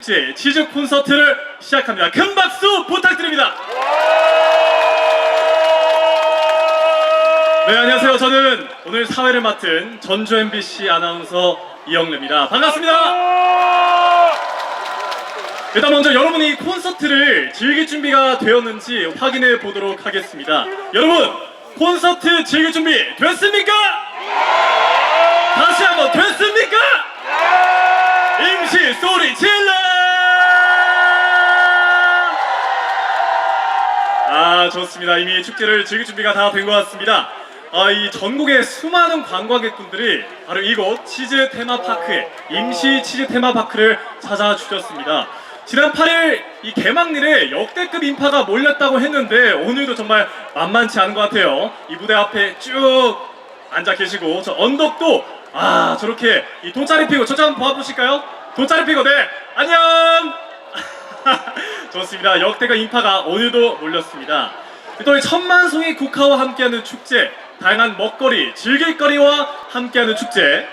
제 치즈 콘서트를 시작합니다. 큰 박수 부탁드립니다. 네, 안녕하세요. 저는 오늘 사회를 맡은 전주 MBC 아나운서 이영래입니다. 반갑습니다. 일단 먼저 여러분이 콘서트를 즐길 준비가 되었는지 확인해 보도록 하겠습니다. 여러분, 콘서트 즐길 준비 됐습니까? 다시 한번 됐습니까? 임시 소리 질러! 아 좋습니다. 이미 축제를 즐길 준비가 다 된 것 같습니다. 아, 이 전국의 수많은 관광객분들이 바로 이곳 치즈 테마파크에 임시 치즈 테마파크를 찾아주셨습니다. 지난 8일 이 개막일에 역대급 인파가 몰렸다고 했는데 오늘도 정말 만만치 않은 것 같아요. 이 무대 앞에 쭉 앉아 계시고 저 언덕도 아 저렇게 이 돗자리 피고 저쪽 한번 봐보실까요? 돗자리 피고 네 안녕 좋습니다 역대급 인파가 오늘도 몰렸습니다 또이 천만 송이 국화와 함께하는 축제 다양한 먹거리 즐길거리와 함께하는 축제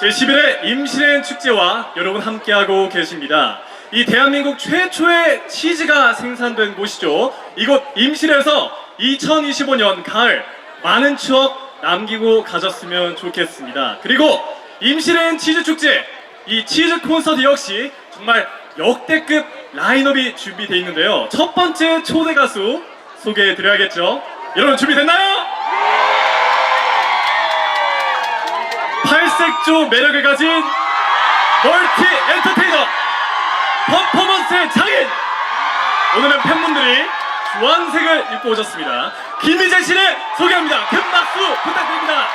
제11회 임실행 축제와 여러분 함께하고 계십니다. 이 대한민국 최초의 치즈가 생산된 곳이죠. 이곳 임실에서 2025년 가을 많은 추억 남기고 가셨으면 좋겠습니다. 그리고 임실행 치즈 축제 이 치즈 콘서트 역시 정말 역대급 라인업이 준비되어 있는데요. 첫 번째 초대 가수 소개해 드려야겠죠. 여러분 준비됐나요? 팔색조 매력을 가진 멀티 엔터테이너 퍼포먼스의 장인 오늘은 팬분들이 주황색을 입고 오셨습니다 김희재 씨를 소개합니다 큰 박수 부탁드립니다